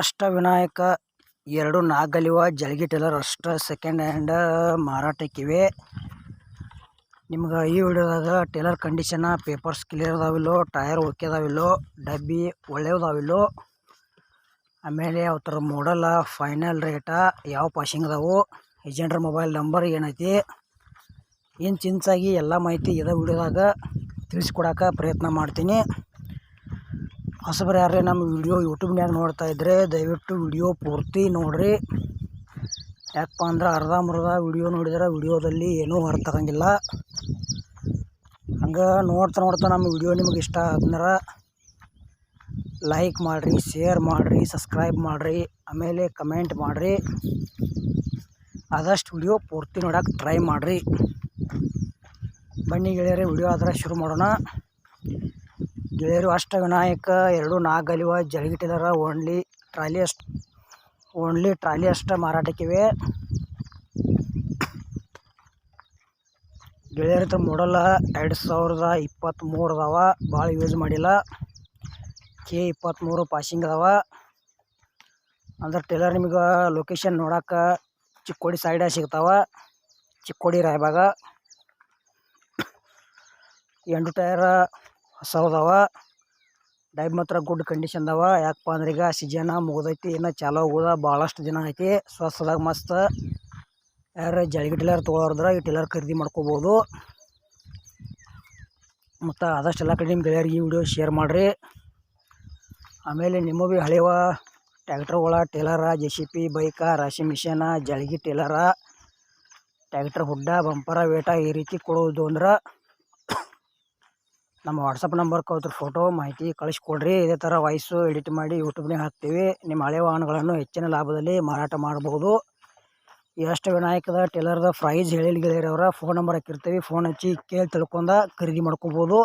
ಅಷ್ಟವಿನಾಯಕ, ಎರಡು ನಾಗಲಿವ, ಜಲ್ಗಿ ಟೇಲರ್ ಅಷ್ಟ ಸೆಕೆಂಡ್ ಹ್ಯಾಂಡ್ ಮಾರಾಟಕ್ಕಿವೆ. ನಿಮ್ಗೆ ಈ ವಿಡಿಯೋದಾಗ ಟೇಲರ್ ಕಂಡೀಷನ ಪೇಪರ್ಸ್ ಕ್ಲಿಯರ್ ಅದಾವಿಲ್ಲೋ ಟೈರ್ ಓಕೆ ಅದಾವಿಲ್ಲೋ, ಡಬ್ಬಿ ಒಳ್ಳೆಯದಾವಿಲ್ಲೋ ಆಮೇಲೆ ಅವ್ರ ಮೋಡಲ್ಲ ಫೈನಲ್ ರೇಟ ಯಾವ ಪಾಶಿಂಗ್ ಅದಾವು ಏಜೆಂಟ್ರ ಮೊಬೈಲ್ ನಂಬರ್ ಏನೈತಿ ಏನು ಚಿಂಚಾಗಿ ಎಲ್ಲ ಮಾಹಿತಿ ಇದೇ ವಿಡಿಯೋದಾಗ ತಿಳಿಸ್ಕೊಡಕ್ಕೆ ಪ್ರಯತ್ನ ಮಾಡ್ತೀನಿ. ಹೊಸಬರು ಯಾರೇ ನಮ್ಮ ವಿಡಿಯೋ ಯೂಟ್ಯೂಬ್ನ್ಯಾಗ ನೋಡ್ತಾ ಇದ್ದರೆ ದಯವಿಟ್ಟು ವಿಡಿಯೋ ಪೂರ್ತಿ ನೋಡ್ರಿ. ಯಾಕಪ್ಪ ಅಂದ್ರೆ ಅರ್ಧಂಬರ್ಧ ವಿಡಿಯೋ ನೋಡಿದ್ರೆ ವಿಡಿಯೋದಲ್ಲಿ ಏನೂ ಹೊರತಾಗಂಗಿಲ್ಲ ಹಂಗೆ ನೋಡ್ತಾ ನೋಡ್ತಾ ನಮ್ಮ ವಿಡಿಯೋ ನಿಮಗೆ ಇಷ್ಟ ಆದ್ರೆ ಲೈಕ್ ಮಾಡಿರಿ, ಶೇರ್ ಮಾಡಿರಿ, ಸಬ್ಸ್ಕ್ರೈಬ್ ಮಾಡಿರಿ, ಆಮೇಲೆ ಕಮೆಂಟ್ ಮಾಡಿರಿ. ಆದಷ್ಟು ವಿಡಿಯೋ ಪೂರ್ತಿ ನೋಡೋಕೆ ಟ್ರೈ ಮಾಡಿರಿ. ಬನ್ನಿ ಗೆಳೆಯರೆ, ವಿಡಿಯೋ ಆದರೆ ಶುರು ಮಾಡೋಣ. ಗೆಳೆಯರು ಅಷ್ಟವಿನಾಯಕ ಎರಡು ನಾಗಲಿವ ಜಲಗಿಟ್ಟಿದಾರ ಓನ್ಲಿ ಟ್ರಾಲಿ ಅಷ್ಟು, ಓನ್ಲಿ ಟ್ರಾಲಿ ಅಷ್ಟೇ ಮಾರಾಟಕ್ಕಿವೆ ಗೆಳೆಯರು ಹತ್ರ ಮೂಡಲ್ಲ ಎರಡು ಸಾವಿರದ ಇಪ್ಪತ್ತ್ಮೂರು ಅದಾವ, ಭಾಳ ಯೂಸ್ ಮಾಡಿಲ್ಲ. ಕೆ ಇಪ್ಪತ್ತ್ಮೂರು ಪಾಸಿಂಗ್ ಅದಾವ. ಅಂದ್ರೆ ಟೇಲರ್ ನಿಮಗೆ ಲೊಕೇಶನ್ ನೋಡಕ್ಕೆ ಚಿಕ್ಕೋಡಿ ಸೈಡ ಸಿಗ್ತಾವ, ಚಿಕ್ಕೋಡಿ ರಾಯಬಾಗ. ಎಂಟು ಟಯರ ಹೊಸವದಾವ. ಡೈಬ್ ಮಾತ್ರ ಗುಡ್ ಕಂಡೀಷನ್ ಅದಾವ ಯಾಕಪ್ಪ ಅಂದ್ರೆ ಈಗ ಸಿಜನ ಮುಗಿದೈತಿ. ಇನ್ನು ಚಾಲೋ ಹೋಗೋದ ಭಾಳಷ್ಟು ದಿನ ಐತಿ. ಸ್ವಸ್ಥದಾಗ ಮಸ್ತ್. ಯಾರು ಜಳಗಿ ಟಿಲ್ಲರ್ ತೊಗೊಳೋರ್ದ್ರೆ ಈ ಟಿಲ್ಲರ್ ಖರೀದಿ ಮಾಡ್ಕೋಬೋದು. ಮತ್ತು ಆದಷ್ಟು ಎಲ್ಲ ಕಡೆ ನಿಮ್ಮ ಗೆಳೆಯರಿಗೆ ಈ ವಿಡಿಯೋ ಶೇರ್ ಮಾಡಿರಿ. ಆಮೇಲೆ ನಿಮ್ಮ ಭೀ ಹಳೆವ ಟ್ಯಾಕ್ಟ್ರ್ಗಳ trailer J C B bike ರಾಶಿ ಮಿಷನ ಜಳಗಿ ಟೇಲರ ಟ್ಯಾಕ್ಟ್ರ್ ಹುಡ್ಡ ಬಂಪರ ವೇಟ ಈ ರೀತಿ ಕೊಡೋದು ಅಂದ್ರೆ ನಮ್ಮ ವಾಟ್ಸಪ್ ನಂಬರ್ ಕೌದ್ರ ಫೋಟೋ ಮಾಹಿತಿ ಕಳಿಸ್ಕೊಡ್ರಿ. ಇದೇ ಥರ ವಾಯ್ಸು ಎಡಿಟ್ ಮಾಡಿ ಯೂಟ್ಯೂಬ್ನಾಗ ಹಾಕ್ತೀವಿ. ನಿಮ್ಮ ಹಳೆ ವಾಹನಗಳನ್ನು ಹೆಚ್ಚಿನ ಲಾಭದಲ್ಲಿ ಮಾರಾಟ ಮಾಡಬಹುದು ಎಷ್ಟು ವಿನಾಯಕದ ಟೇಲರ್ದ ಪ್ರೈಸ್ ಹೇಳಿ ಗೆಳೆಯರವರ ಫೋನ್ ನಂಬರ್ ಹಾಕಿರ್ತೀವಿ. ಫೋನ್ ಹಚ್ಚಿ ಕೇಳಿ ತಿಳ್ಕೊಂಡ ಖರೀದಿ ಮಾಡ್ಕೋಬೋದು.